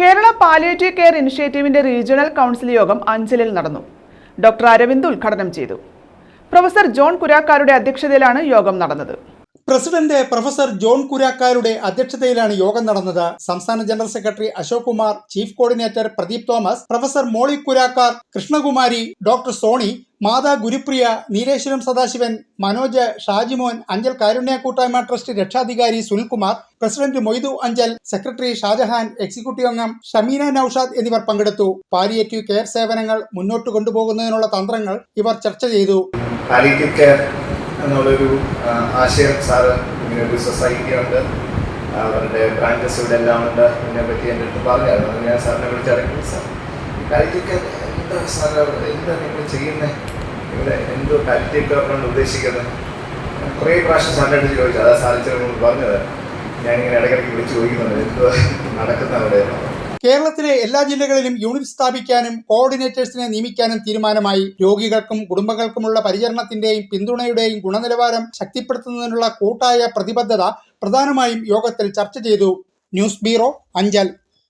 Kerala palliative care ഇനിഷ്യേറ്റീവിന്റെ regional council യോഗം അഞ്ചലിൽ നടന്നു. ഡോക്ടർ അരവിന്ദ് ഉദ്ഘാടനം ചെയ്തു. പ്രൊഫസർ ജോൺ കുരാക്കാരുടെ അധ്യക്ഷതയിലാണ് യോഗം നടന്നത്. പ്രസിഡന്റ് പ്രൊഫസർ ജോൺ കുരാക്കാരുടെ അധ്യക്ഷതയിലാണ് യോഗം നടന്നത്. സംസ്ഥാന general secretary Ashok Kumar chief coordinator Pradeep Thomas professor Molly Kurakkar Krishnakumari doctor Sony Mata Gurupriya Neeleswaram Sadasivan Manoj Shajimon Anchal Karunya Koottayma trust രക്ഷാധികാരി Sunilkumar president Moidu Anchal secretary Shajahan executive അംഗം ഷമീന നൌഷാദ് എന്നിവർ പങ്കെടുത്തു. Palliative care സേവനങ്ങൾ മുന്നോട്ട് കൊണ്ടുപോകുന്നതിനുള്ള തന്ത്രങ്ങൾ ഇവർ ചർച്ച ചെയ്തു. എന്നുള്ളൊരു ആശയം സാറ് ഇങ്ങനെ ഒരു സൊസൈറ്റി ഉണ്ട് അവരുടെ ബ്രാഞ്ചസ് ഇവിടെ എല്ലാം ഉണ്ട്. ഇതിനെ പറ്റി എന്റെ അടുത്ത് പറഞ്ഞായിരുന്നു. അത് ഞാൻ സാറിനെ വിളിച്ചിറങ്ങി സാർ. പാലിറ്റീവ് എന്താ സാർ എന്താ നിങ്ങൾ ചെയ്യുന്നത് ഇവിടെ എന്തോ കൊണ്ട് ഉദ്ദേശിക്കുന്നത്. കുറേ പ്രാവശ്യം സാറിന്റെ അടുത്ത് ചോദിച്ചു. അതാ സാധിച്ചത് പറഞ്ഞത്. ഞാനിങ്ങനെ ഇടയ്ക്കിടയ്ക്ക് വിളിച്ച് ചോദിക്കുന്നുണ്ട്. എന്തോ നടക്കുന്ന അവിടെ കേരളത്തിലെ എല്ലാ ജില്ലകളിലും യൂണിറ്റ് സ്ഥാപിക്കാനും കോർഡിനേറ്റേഴ്സിനെ നിയമിക്കാനും തീരുമാനമായി രോഗികൾക്കും കുടുംബങ്ങൾക്കുമുള്ള പരിചരണത്തിന്റെയും പിന്തുണയുടെയും ഗുണനിലവാരം ശക്തിപ്പെടുത്തുന്നതിനുള്ള കൂട്ടായ പ്രതിബദ്ധത പ്രധാനമായും യോഗത്തിൽ ചർച്ച ചെയ്തു. News bureau Anchal.